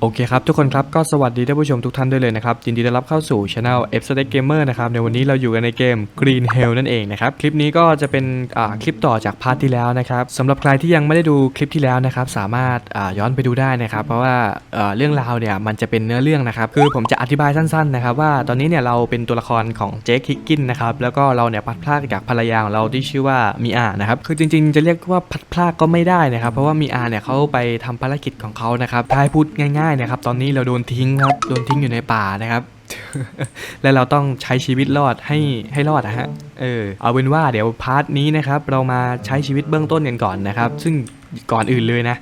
โอเคครับทุกคนครับก็สวัสดีท่านผู้ชมทุกท่านด้วยเลยนะครับยินดีต้อนรับเข้าสู่ช anel f s t a k Gamer นะครับในวันนี้เราอยู่กันในเกม Green Hell นั่นเองนะครับคลิปนี้ก็จะเป็นคลิปต่อจากพาร์ทที่แล้วนะครับสำหรับใครที่ยังไม่ได้ดูคลิปที่แล้วนะครับสามารถย้อนไปดูได้นะครับเพราะว่าเรื่องราวเนี่ยมันจะเป็นเนื้อเรื่องนะครับคือผมจะอธิบายสั้นๆนะครับว่าตอนนี้เนี่ยเราเป็นตัวละครของเจคฮิกกินนะครับแล้วก็เราเนี่ยพัดพลากจากภรรยาของเราที่ชื่อว่ามีอานะครับคือจริงๆ จะเรียกว่าพัดพลากก็ไม่ได้นะครับเพราะว่ามีอาเนี่ยเขาไปทำภารกิจของเขานะครับถ้าให้พูดง่ายๆนะครับ ตอนนี้เราโดนทิ้งครับ โดนทิ้งอยู่ในป่านะครับ และเราต้องใช้ชีวิตรอดให้ให้รอดนะฮะ เออ เอาเป็นว่าเดี๋ยวพาร์ทนี้นะครับ เรามาใช้ชีวิตเบื้องต้นกันก่อนนะครับ ซึ่งก่อนอื่นเลยนะ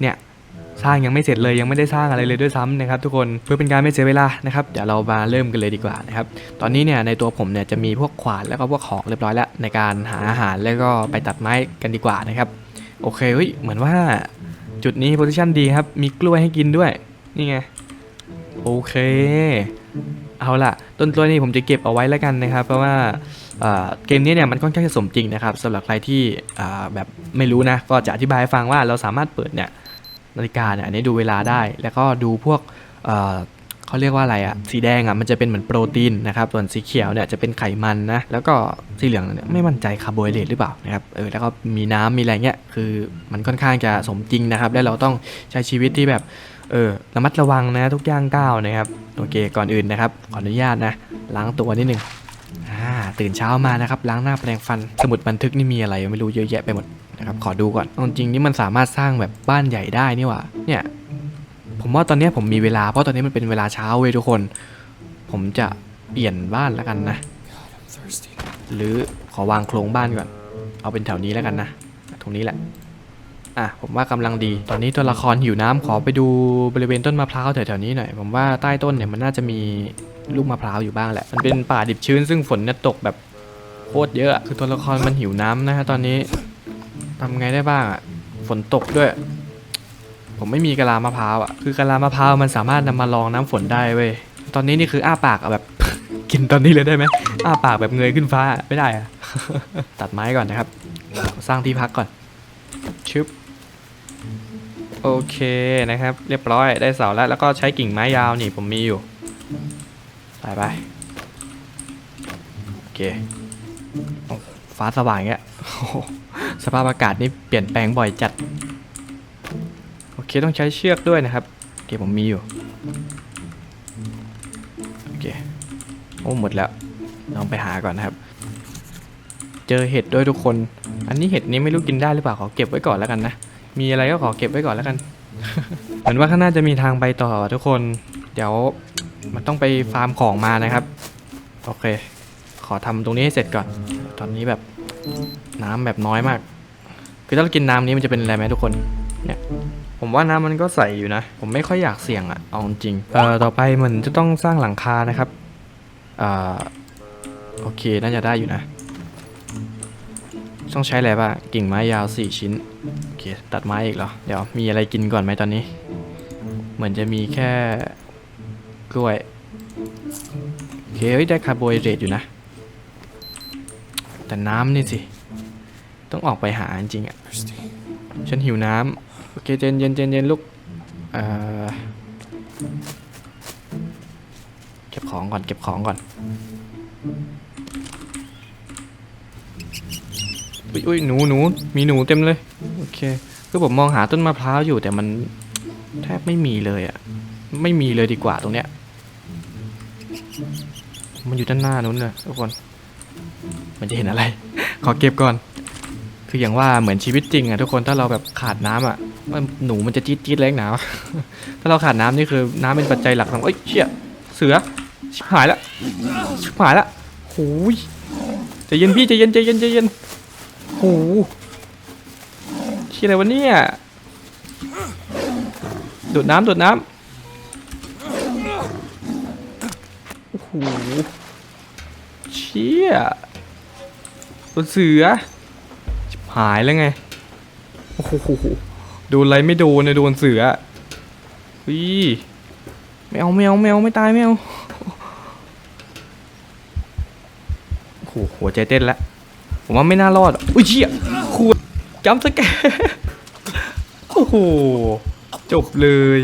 เนี่ยสร้างยังไม่เสร็จเลยยังไม่ได้สร้างอะไรเลยด้วยซ้ำนะครับทุกคนเพื่อเป็นการไม่เสียเวลานะครับเดี๋ยวเรามาเริ่มกันเลยดีกว่านะครับตอนนี้เนี่ยในตัวผมเนี่ยจะมีพวกขวานแล้วก็พวกของเรียบร้อยแล้ว ในการหาอาหารแล้วก็ไปตัดไม้กันดีกว่านะครับ โอเคเฮ้ยเหมือนว่า จุดนี้โพซิชันดีครับ มีกล้วยให้กินด้วย นี่ไง โอเค เอาล่ะ ต้นกล้วยนี่ผมจะเก็บเอาไว้แล้วกันนะครับ เพราะว่าเกมนี้เนี่ยมันค่อนข้างจะสมจริงนะครับสำหรับใครที่แบบไม่รู้นะ ก็จะอธิบายให้ฟังว่าเราสามารถเปิดเนี่ยนาฬิกาเนี่ยอันนี้ดูเวลาได้ แล้วก็ดูพวก เขาเรียกว่าอะไรอะสีแดงอะมันจะเป็นเหมือนโปรตีนนะครับ ส่วนสีเขียวเนี่ยจะเป็นไขมันนะ แล้วก็สีเหลืองเนี่ยไม่มั่นใจคาร์โบไฮเดรตหรือเปล่านะครับ เออ แล้วก็มีน้ำมีอะไรเงี้ย คือมันค่อนข้างจะสมจริงนะครับ และเราต้องใช้ชีวิตที่แบบ เออ ระมัดระวังนะทุกย่างก้าวนะครับ โอเค ก่อนอื่นนะครับ ขออนุญาตนะ ล้างตัวนิดนึงอ่าตื่นเช้ามานะครับล้างหน้าแปรงฟัน สมุดบันทึกนี่มีอะไรไม่รู้เยอะแยะไปหมดนะครับขอดูก่อนจริงนี่มันสามารถสร้างแบบบ้านใหญ่ได้นี่หว่าเนี่ย ผมว่าตอนนี้ผมมีเวลาเพราะตอนนี้มันเป็นเวลาเช้าเว้ยทุกคน ผมจะเปลี่ยนบ้านแล้วกันนะ หรือขอวางโครงบ้านก่อน เอาเป็นแถวนี้แล้วกันนะ ตรงนี้แหละ อะผมว่ากำลังดี ตอนนี้ตัวละครหิวน้ำขอไปดูบริเวณต้นมะพร้าวแถวๆนี้หน่อย ผมว่าใต้ต้นเนี่ยมันน่าจะมีลูกมะพร้าวอยู่บ้างแหละ มันเป็นป่าดิบชื้นซึ่งฝนเนี่ยตกแบบโคตรเยอะ คือตัวละครมันหิวน้ำนะฮะตอนนี้ทำไงได้บ้างอะ ฝนตกด้วย ผมไม่มีกะลามะพร้าวอะคือกะลามะพร้าวมันสามารถนำมารองน้ำฝนได้เว้ยตอนนี้นี่คืออ้าปากอะแบบ กินตอนนี้เลยได้ไหมอ้าปากแบบเงยขึ้นฟ้าไม่ได้อะตัดไม้ก่อนนะครับ สร้างที่พักก่อนชึบโอเคนะครับ เรียบร้อยได้เสาแล้วแล้วก็ใช้กิ่งไม้ยาวนี่ผมมีอยู่ไปไปโอเคฟ้าสว่างเงี้ยสภาพอากาศนี่เปลี่ยนแปลงบ่อยจัด เคต้องใช้เชือกด้วยนะครับโอเคผมมีอยู่โอเคโอ้หมดแล้วลองไปหาก่อนนะครับ เจอเห็ดด้วยทุกคน อันนี้เห็ดนี้ไม่รู้กินได้หรือเปล่าขอเก็บไว้ก่อนแล้วกันนะมีอะไรก็ขอเก็บไว้ก่อนแล้วกันเหมือนว่าข้างหน้าจะมีทางไปต่อทุกคน เดี๋ยวมันต้องไปฟาร์มของมานะครับ โอเค ขอทำตรงนี้ให้เสร็จก่อน ตอนนี้แบบน้ำแบบน้อยมาก คือถ้าเรากินน้ำนี้มันจะเป็นอะไรไหมทุกคน เนี่ย ผมว่าน้ำมันก็ใสอยู่นะ ผมไม่ค่อยอยากเสี่ยงอะเอาจริงเอ่อต่อไปเหมือนจะต้องสร้างหลังคานะครับอ่อโอเค น่าจะได้อยู่นะ ต้องใช้อะไรบ้างกิ่งไม้ยาว 4 ชิ้น โอเค ตัดไม้อีกเหรอ เดี๋ยวมีอะไรกินก่อนไหมตอนนี้ เหมือนจะมีแค่กล้วย โอเคเฮ้ยได้คาร์โบไฮเดรตอยู่นะ แต่น้ำนี่สิ ต้องออกไปหาจริงอะ ฉันหิวน้ำ โอเคเจนเย็นเจนเย็นลูกเอ่อเก็บของก่อนเก็บของก่อน อุ้ยอุ้ยหนูหนูมีหนูเต็มเลย โอเคคือผมมองหาต้นมะพร้าวอยู่แต่มันแทบไม่มีเลยอะ่ะ ไม่มีเลยดีกว่าตรงเนี้ย มันอยู่ด้านหน้านู้นเลยทุกคน มันจะเห็นอะไร ขอเก็บก่อน คืออย่างว่าเหมือนชีวิตจริงอะทุกคนถ้าเราแบบขาดน้ำอะ มันหนูมันจะจี๊ดจี๊ดแรงหนาวถ้าเราขาดน้ำนี่คือน้ำเป็นปัจจัยหลักของเอ้ยเชี่ยเสือชิบหายละชิบหายละโอ้ยใจเย็นพี่ใจเย็นใจเย็นใจเย็นโหเชี่ยอะไรวะเนี่ยดูดน้ำดูดน้ำโอ้โหเชี่ยตัวเสือหายแล้วไง โอ้โห โดนอะไรไม่โดนเลยโดนเสือวิไม่เอาไม่เอาไม่เอาไม่ตายไม่เอาโอ้โหหัวใจเต้นล้วผมว่าไม่น่ารอดอุ้ยเชี่ยขวดจำสแกโอ้โหจบเลย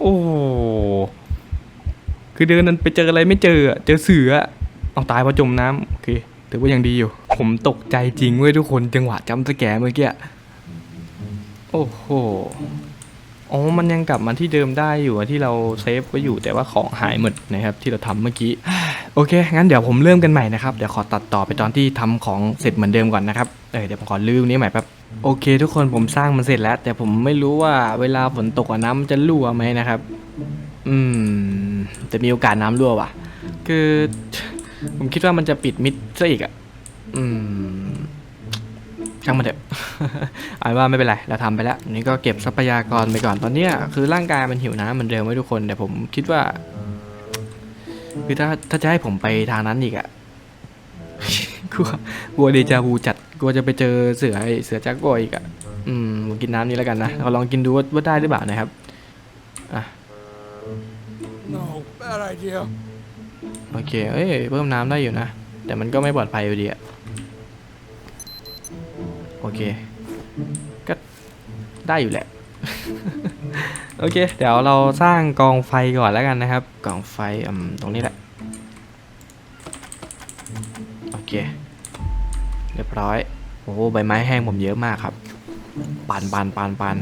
โอ้โหคือเดินนั้นไปเจออะไรไม่เจอเจอเสือเอาตายเพราะจมน้ำโอเค ถือว่ายังดีอยู่ ผมตกใจจริงเว้ยทุกคนจังหวะจำสแกเมื่อกี้ โอ้โห อ๋อ มันยังกลับมาที่เดิมได้อยู่ที่เราเซฟไว้อยู่แต่ว่าของหายหมดนะครับที่เราทำเมื่อกี้ โอเค งั้นเดี๋ยวผมเริ่มกันใหม่นะครับ เดี๋ยวขอตัดต่อไปตอนที่ทำของเสร็จเหมือนเดิมก่อนนะครับ เออเดี๋ยวผมขอลืมนี้ใหม่แป๊บโอเค ทุกคนผมสร้างมันเสร็จแล้ว แต่ผมไม่รู้ว่าเวลาฝนตกน้ำจะรั่วไหมนะครับ อืมจะมีโอกาสน้ำรั่วว่ะ คือ ผมคิดว่ามันจะปิดมิดซะอีกอะอืม ช่างมันเถอะเอาเป็นว่าไม่เป็นไร เราทำไปแล้วอันนี้ก็เก็บทรัพยากรไปก่อน ตอนเนี้ยคือร่างกายมันหิวน้ำเหมือนเดิมไว้ทุกคน แต่ผมคิดว่า คือถ้าถ้าจะให้ผมไปทางนั้นอีกอะกลัวกลัวเดจาวูจัด กลัวจะไปเจอเสือไอ้เสือจากัวอีกอะอืมผมกินน้ำนี้แล้วกันนะเราลองกินดูว่าว่าได้หรือเปล่านะครับ อะ No, bad idea. โอเค เอ้ย เพิ่มน้ำได้อยู่นะ แต่มันก็ไม่ปลอดภัยอยู่ดีอะโอเค ก็ได้อยู่แหละ โอเค เดี๋ยวเราสร้างกองไฟก่อนแล้วกันนะครับ กองไฟอืมตรงนี้แหละ โอเค เรียบร้อย โอ้โหใบไม้แห้งผมเยอะมากครับ ปานปานปานปาน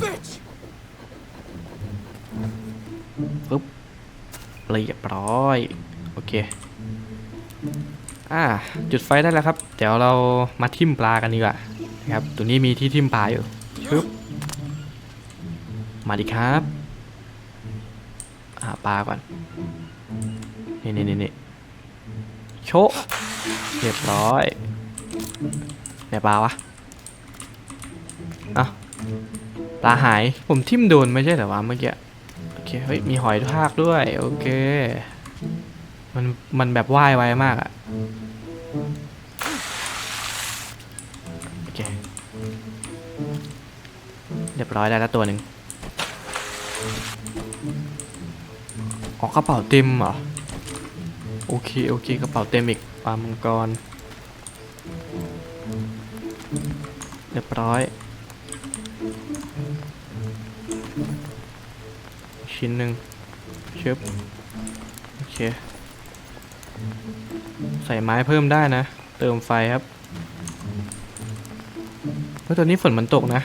ปึ๊บเรียบร้อย โอเค อ่าจุดไฟได้แล้วครับ เดี๋ยวเรามาทิ่มปลากันดีกว่านะครับ ตัวนี้มีที่ทิ่มปลาอยู่ปึ๊บมาดิครับหาปลาก่อน นี่นี่นี่นี่โชะเรียบร้อยไหนปลาวะอ้าปลาหายผมทิ่มโดนไม่ใช่เหรอวะเมื่อกี้ โอเค เฮ้ย มีหอยทากด้วย โอเค มันมันแบบว่ายไวมากอะโอเค เรียบร้อยได้แล้วตัวหนึ่งออกระเป๋าเต็มเหรอ โอเค โอเค กระเป๋าเต็มอีกปลามังกร เรียบร้อย ชิ้นหนึ่งชึบโอเค ใส่ไม้เพิ่มได้นะ เติมไฟครับเพราะตอนนี้ฝนมันตกนะ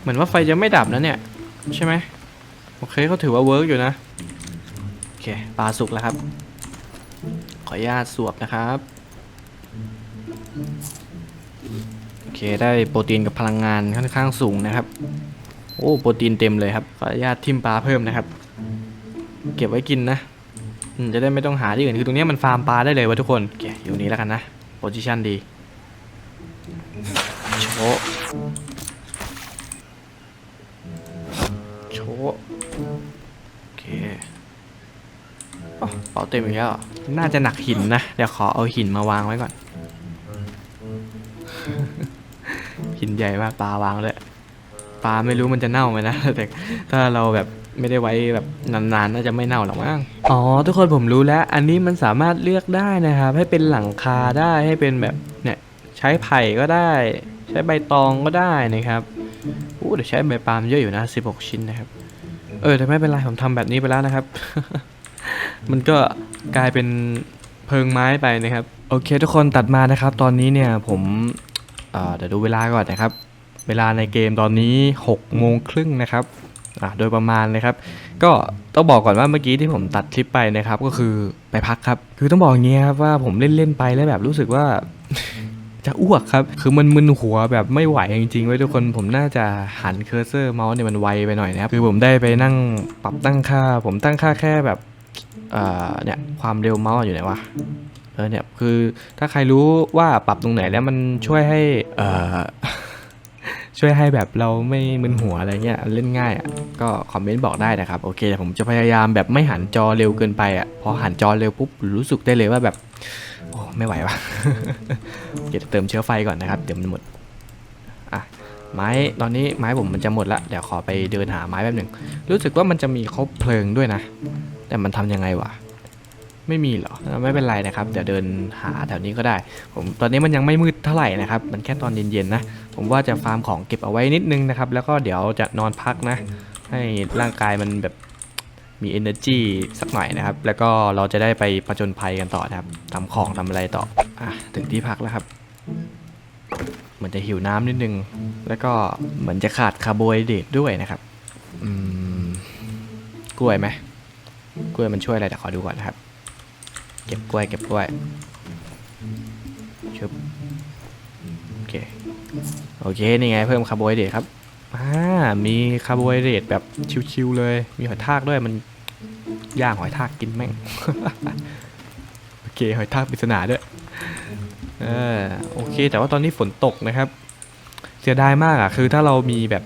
เหมือนว่าไฟจะไม่ดับนะเนี่ย ใช่ไหมโอเคเขาถือว่าเวิร์กอยู่นะ โอเคปลาสุกแล้วครับ ขออนุญาตสวบนะครับ โอเคได้โปรตีนกับพลังงานค่อนข้างสูงนะครับ โอ้โปรตีนเต็มเลยครับ ขออนุญาตทิมปลาเพิ่มนะครับ เก็บไว้กินนะ อืมจะได้ไม่ต้องหาที่อื่นคือตรงเนี้ยมันฟาร์มปลาได้เลยวะทุกคนโอเคอยู่นี้แล้วกันนะโพซิชันดีโชะโชะโอเคอ๋อเป๋าเต็มอีกแล้วเหรอน่าจะหนักหินนะ เดี๋ยวขอเอาหินมาวางไว้ก่อน หินใหญ่มากปลาวางเลยปลาไม่รู้มันจะเน่าไหมนะ แต่ถ้าเราแบบ ไม่ได้ไว้แบบนานๆ น่าจะไม่เน่าหรอกมั้ง อ๋อ ทุกคนผมรู้แล้ว อันนี้มันสามารถเลือกได้นะครับ ให้เป็นหลังคาได้ให้เป็นแบบเนี่ยใช้ไผ่ก็ได้ ใช้ใบตองก็ได้นะครับอู้เดี๋ยวใช้ใบปาล์มเยอะอยู่นะ 16 ชิ้นนะครับ เออแต่ไม่เป็นไรผมทำแบบนี้ไปแล้วนะครับ มันก็กลายเป็นเพิงไม้ไปนะครับ โอเค ทุกคนตัดมานะครับ ตอนนี้เนี่ยผมเอ่อเดี๋ยวดูเวลาก่อนนะครับ เวลาในเกมตอนนี้6โมงครึ่งนะครับ อะโดยประมาณนะครับ ก็ต้องบอกก่อนว่าเมื่อกี้ที่ผมตัดคลิปไปนะครับ ก็คือไปพักครับ คือต้องบอกอย่างงี้ครับว่าผมเล่นๆไปแล้วแบบรู้สึกว่า จะอ้วกครับ คือมันมึนหัวแบบไม่ไหวจริงๆไว้ทุกคนผมน่าจะหันเคอร์เซอร์เมาส์เนี่ยมันไวไปหน่อยนะครับ คือผมได้ไปนั่งปรับตั้งค่า ผมตั้งค่าแค่แบบเอ่อเนี่ยความเร็วเมาส์อยู่ไหนวะเออเนี่ยคือถ้าใครรู้ว่าปรับตรงไหนแล้วมันช่วยให้เอ่อ ช่วยให้แบบเราไม่มึนหัวอะไรเงี้ยเล่นง่ายอะก็คอมเมนต์บอกได้นะครับโอเคแต่ผมจะพยายามแบบไม่หันจอเร็วเกินไปอะพอหันจอเร็วปุ๊บรู้สึกได้เลยว่าแบบโอ้ไม่ไหววะเดี๋ยวเติมเชื้อไฟก่อนนะครับเดี๋ยวมันหมดอะไม้ตอนนี้ไม้ผมมันจะหมดละเดี๋ยวขอไปเดินหาไม้แป๊บหนึ่งรู้สึกว่ามันจะมีคบเพลิงด้วยนะ แต่มันทำยังไงวะ ไม่มีเหรอไม่เป็นไรนะครับ เดี๋ยวเดินหาแถวนี้ก็ได้ ผมตอนนี้มันยังไม่มืดเท่าไหร่นะครับ มันแค่ตอนเย็นๆนะ ผมว่าจะฟาร์มของเก็บเอาไว้นิดนึงนะครับ แล้วก็เดี๋ยวจะนอนพักนะ ให้ร่างกายมันแบบมี energy สักหน่อยนะครับ แล้วก็เราจะได้ไปผจญภัยกันต่อนะครับทำของทำอะไรต่ออะถึงที่พักแล้วครับเหมือนจะหิวน้ำนิดนึง แล้วก็เหมือนจะขาดคาร์โบไฮเดรตด้วยนะครับอืมกล้วยไหมกล้วยมันช่วยอะไรแต่ขอดูก่อนนะครับ เก็บกล้วยเก็บกล้วยชุบโอเคโอเคนี่ไงเพิ่มคาร์โบไฮเดรตครับอ่ามีคาร์โบไฮเดรตแบบชิวๆเลยมีหอยทากด้วยมันย่างหอยทากกินแม่งโอเคหอยทากปริศนาด้วยเออโอเค แต่ว่าตอนนี้ฝนตกนะครับ เสียดายมากอะคือถ้าเรามีแบบ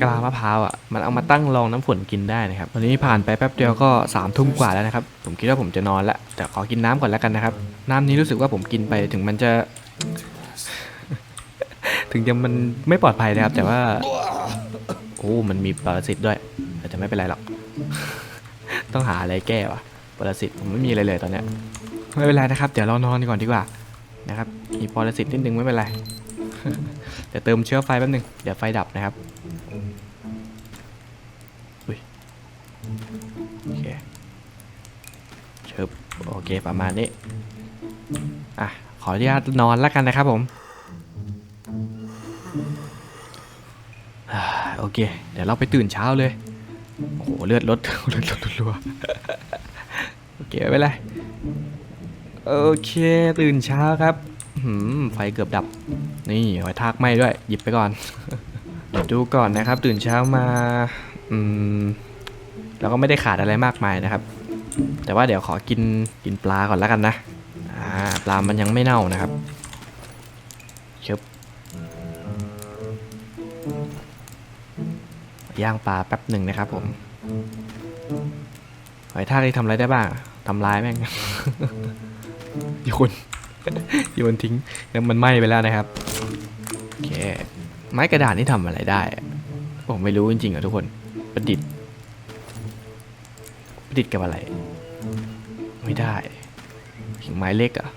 กะลามะพร้าวอะมันเอามาตั้งรองน้ำฝนกินได้นะครับตอนนี้ผ่านไปแป๊บเดียวก็สามทุ่มกว่าแล้วนะครับ ผมคิดว่าผมจะนอนละแต่ขอกินน้ำก่อนแล้วกันนะครับ น้ำนี้รู้สึกว่าผมกินไปถึงมันจะ ถึงจะมันไม่ปลอดภัยนะครับ แต่ว่าโอ้มันมีปรสิตด้วยแต่ไม่เป็นไรหรอก ต้องหาอะไรแก้วะปรสิตผมไม่มีอะไรเลยตอนเนี้ยไม่เป็นไรนะครับ เดี๋ยวเรานอนก่อนดีกว่านะครับ มีปรสิตนิดนึงไม่เป็นไรเดี๋ยวเติมเชื้อไฟแป๊บนึงเดี๋ยวไฟดับนะครับ อุ้ยโอเคเชิบโอเคประมาณนี้ อะ ขออนุญาตนอนแล้วกันนะครับผมโอเค เดี๋ยวเราไปตื่นเช้าเลย โอ้โห เลือดลดเลือดลดรัวโอเคไม่เป็นไรโอเคตื่นเช้าครับหืมไฟเกือบดับ นี่หอยทากไหม้ด้วย หยิบไปก่อน ดูก่อนนะครับ ตื่นเช้ามาอืมเราก็ไม่ได้ขาดอะไรมากมายนะครับ แต่ว่าเดี๋ยวขอกินกินปลาก่อนแล้วกันนะอ่าปลามันยังไม่เน่านะครับเชิบย่างปลาแป๊บหนึ่งนะครับ ผมหอยทากนี่ทำอะไรได้บ้างทำลายแม่งโยนโยนทิ้งแล้วมันไหม้ไปแล้วนะครับโอเค ไม้กระดาษนี่ทำอะไรได้ผมไม่รู้จริงๆอะทุกคนประดิษฐ์ประดิษฐ์กับอะไร ไม่ได้หิงไม้เล็กอะ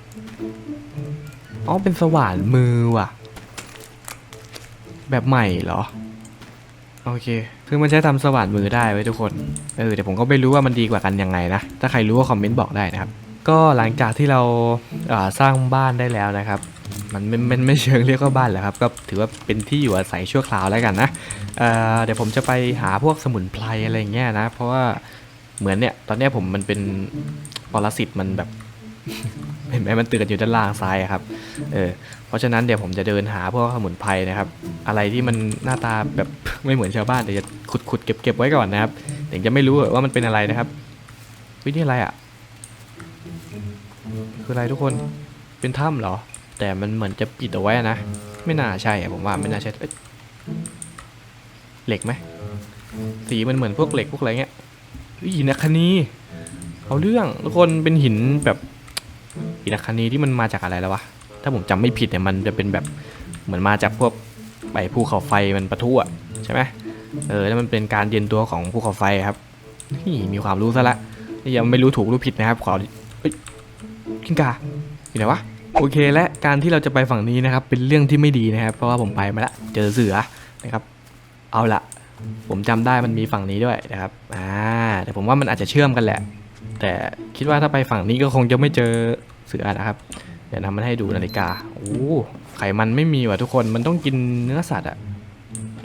อ๋อเป็นสว่านมือว่ะ แบบใหม่เหรอ โอเค คือมันใช้ทำสว่านมือได้ไว้ทุกคน เออแต่ผมก็ไม่รู้ว่ามันดีกว่ากันยังไงนะ ถ้าใครรู้ก็คอมเมนต์บอกได้นะครับ ก็หลังจากที่เราสร้างบ้านได้แล้วนะครับ มันมันไม่เชิงเรียกว่าบ้านแหละครับ ก็ถือว่าเป็นที่อยู่อาศัยชั่วคราวแล้วกันนะเเดี๋ยวผมจะไปหาพวกสมุนไพรอะไรอย่างเงี้ยนะ เพราะว่าเหมือนเนี่ยตอนเนี้ยผมมันเป็นปรสิตมันแบบเห็นไหมมันตื่นอยู่ด้านล่างซ้ายครับ เออ เพราะฉะนั้นเดี๋ยวผมจะเดินหาพวกสมุนไพรนะครับ อะไรที่มันหน้าตาแบบไม่เหมือนชาวบ้านเดี๋ยวจะขุดขุดเก็บเก็บไว้ก่อนนะครับถึงจะไม่รู้ว่ามันเป็นอะไรนะครับ วินี่อะไรอะ คืออะไรทุกคน เป็นถ้ำเหรอ แต่มันเหมือนจะปิดเอาไว้นะ ไม่น่าใช่ผมว่าไม่น่าใช่เอ้ยเหล็กไหมสีมันเหมือนพวกเหล็กพวกอะไรเงี้ยหินอัคนีเอาเรื่องทุกคนเป็นหินแบบหินอัคนีที่มันมาจากอะไรแล้ววะถ้าผมจำไม่ผิดเนี่ยมันจะเป็นแบบเหมือนมาจากพวกใบภูเขาไฟมันปะทุอะใช่ไหมเออแล้วมันเป็นการเย็นตัวของภูเขาไฟครับนี่มีความรู้ซะละยังไม่รู้ถูกรู้ผิดนะครับขอกิงกาอยู่ไหนวะ โอเคและการที่เราจะไปฝั่งนี้นะครับเป็นเรื่องที่ไม่ดีนะครับ เพราะว่าผมไปมาแล้วเจอเสือนะครับ เอาละผมจำได้มันมีฝั่งนี้ด้วยนะครับอ่าแต่ผมว่ามันอาจจะเชื่อมกันแหละ แต่คิดว่าถ้าไปฝั่งนี้ก็คงจะไม่เจอเสือนะครับเดี๋ยวนำมันให้ดูนาฬิกาโอ้ไขมันไม่มีว่ะทุกคนมันต้องกินเนื้อสัตว์อะ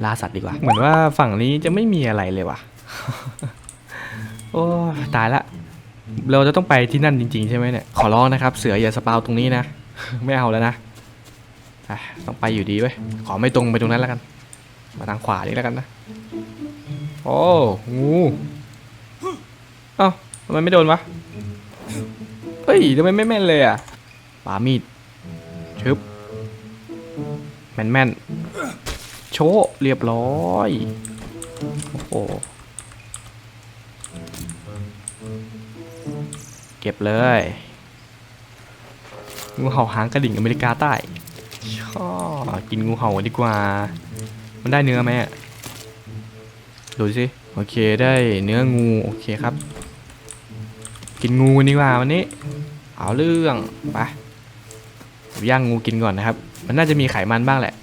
ล่าสัตว์ดีกว่า เหมือนว่าฝั่งนี้จะไม่มีอะไรเลยว่ะโอ้ตายละเราจะต้องไปที่นั่นจริง ๆ ใช่ไหมเนี่ย ขอร้องนะครับ เสืออย่าสปาวตรงนี้นะ ไม่เอาแล้วนะอะต้องไปอยู่ดีเว้ยขอไม่ตรงไปตรงนั้นแล้วกัน มาทางขวาดีแล้วกันนะ โอ้งูเอ้าทำไมไม่โดนวะ เฮ้ยทำไมไม่แม่นเลยอะปามีดชึบแม่นแม่นโชะเรียบร้อย โอ้โหเก็บเลย งูเห่าหางกระดิ่งอเมริกาใต้ชอบกินงูเห่าดีกว่า มันได้เนื้อไหมดูสิ โอเคได้เนื้องู โอเคครับ กินงูดีกว่าวันนี้ เอาเรื่อง ไปย่างงูกินก่อนนะครับ มันน่าจะมีไขมันบ้างแหละ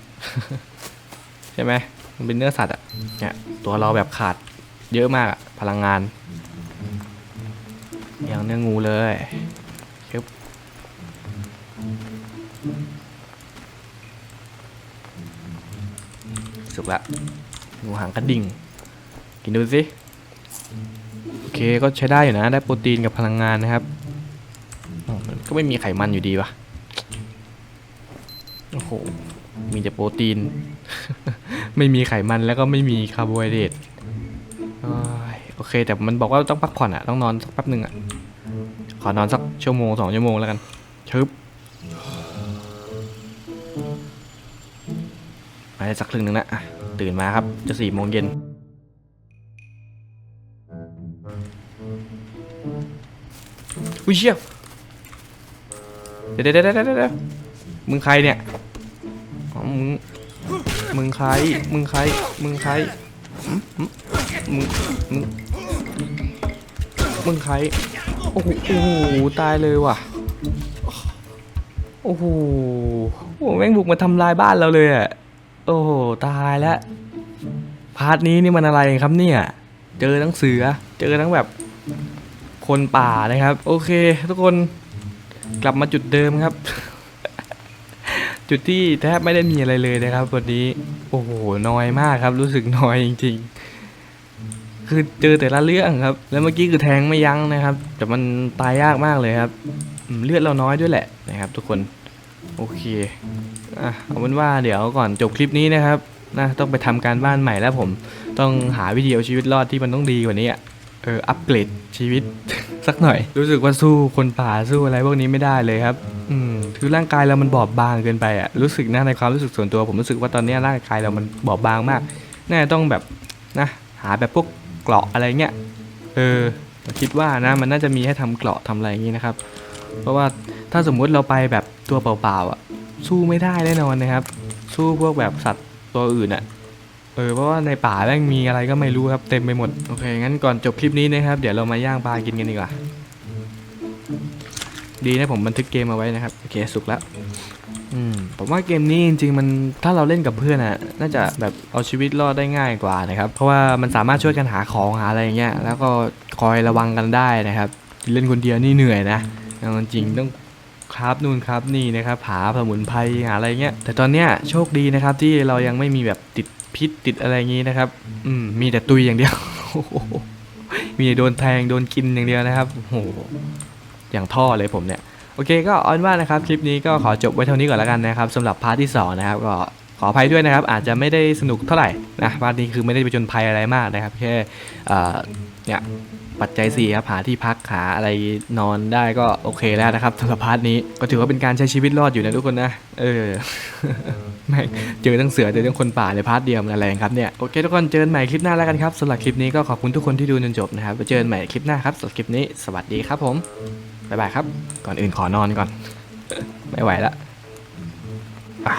ใช่ไหม มันเป็นเนื้อสัตว์อะเนี่ย ตัวเราแบบขาดเยอะมากพลังงานอย่างเนื้องูเลยชึบ สุกละงูหางกระดิ่ง กินดูสิ โอเคก็ใช้ได้อยู่นะ ได้โปรตีนกับพลังงานนะครับ ก็ไม่มีไขมันอยู่ดีวะโอ้โห มีแต่โปรตีน ไม่มีไขมันแล้วก็ไม่มีคาร์โบไฮเดรตโอ้ยโอเค แต่มันบอกว่าต้องพักผ่อนอะต้องนอนสักแป๊บหนึ่งอะขอนอนสักชั่วโมงสองชั่วโมงแล้วกันชึบ มาได้สักครึ่งหนึ่งละตื่นมาครับ จะสี่โมงเย็นอุ้ยเชี่ยเดี๋ยวเดี๋ยวเดี๋ยวเดะเดะมึงใครเนี่ยอ๋อมึง มึงใคร มึงใคร มึงใคร มึง มึง มึงใคร โอ้โห ตายเลยว่ะ โอ้โหโอ้แม่งบุกมาทำลายบ้านเราเลยอะ โอ้โหตายแล้วพาร์ทนี้นี่มันอะไรครับเนี่ย เจอทั้งเสือ เจอทั้งแบบคนป่านะครับ โอเค ทุกคนกลับมาจุดเดิมครับ จุดที่แทบไม่ได้มีอะไรเลยนะครับวันนี้โอ้โหน้อยมากครับ รู้สึกน้อยจริง ๆ คือเจอแต่ละเรื่องครับ แล้วเมื่อกี้คือแทงไม่ยั้งนะครับ แต่มันตายยากมากเลยครับเลือดเราน้อยด้วยแหละนะครับ ทุกคนโอเค อะเอาเป็นว่าเดี๋ยวก่อนจบคลิปนี้นะครับนะต้องไปทำการบ้านใหม่แล้วผมต้องหาวิธีเอาชีวิตรอดที่มันต้องดีกว่านี้อะเอออัปเกรดชีวิต สักหน่อย รู้สึกว่าสู้คนป่าสู้อะไรพวกนี้ไม่ได้เลยครับ อืมคือร่างกายเรามันบอบบางเกินไปอะรู้สึกนะในความรู้สึกส่วนตัว ผมรู้สึกว่าตอนนี้ร่างกายเรามันบอบบางมากน่าต้องแบบนะหาแบบพวกเกราะอะไรเงี้ยเออคิดว่านะมันน่าจะมีให้ทำเกราะทำอะไรอย่างงี้นะครับ เพราะว่าถ้าสมมุติเราไปแบบตัวเปล่าๆอะ สู้ไม่ได้แน่นอนนะครับ สู้พวกแบบสัตว์ตัวอื่นอะเออเพราะว่าในป่าแม่งมีอะไรก็ไม่รู้ครับเต็มไปหมดโอเคงั้นก่อนจบคลิปนี้นะครับเดี๋ยวเรามาย่างปลากินกันดีกว่าดีนะผมบันทึกเกมเอาไว้นะครับโอเคสุกแล้วอืมผมว่าเกมนี้จริงๆมันถ้าเราเล่นกับเพื่อนอะน่าจะแบบเอาชีวิตรอดได้ง่ายกว่านะครับ เพราะว่ามันสามารถช่วยกันหาของหาอะไรอย่างเงี้ยแล้วก็คอยระวังกันได้นะครับ เล่นคนเดียวนี่เหนื่อยนะจริงๆต้อง ครับนู่นครับนี่นะครับผาสมุนไพรหาอะไรเงี้ยแต่ตอนเนี้ยโชคดีนะครับที่เรายังไม่มีแบบติดพิษติดอะไรงี้นะครับ อืมมีแต่ตุยอย่างเดียวมีโดนแทงโดนกินอย่างเดียวนะครับโอ้โหอย่างท่อเลยผมเนี่ยโอเคก็ออนว่านะครับคลิปนี้ก็ขอจบไว้เท่านี้ก่อนแล้วกันนะครับสำหรับพาร์ทที่สองนะครับก็ ขออภัยด้วยนะครับ อาจจะไม่ได้สนุกเท่าไหร่นะพาร์ทนี้คือไม่ได้ไปจนภัยอะไรมากนะครับ แค่เนี่ยปัจจัย4ครับหาที่พักหาอะไรนอนได้ก็โอเคแล้วนะครับสำหรับพาร์ทนี้ก็ถือว่าเป็นการใช้ชีวิตรอดอยู่นะทุกคนนะ เออแม่งเจอทั้งเสือเจอทั้งคนป่าในพาร์ทเดียวมันอะไรครับเนี่ยโอเคทุกคนเจอกันใหม่คลิปหน้าแล้วกันครับสำหรับคลิปนี้ก็ขอบคุณทุกคนที่ดูจนจบนะครับไว้เจอกันใหม่คลิปหน้าครับสำหรับคลิปนี้สวัสดีครับผมบ๊ายบายครับ ก่อนอื่นขอนอนก่อน ไม่ไหวละอ่า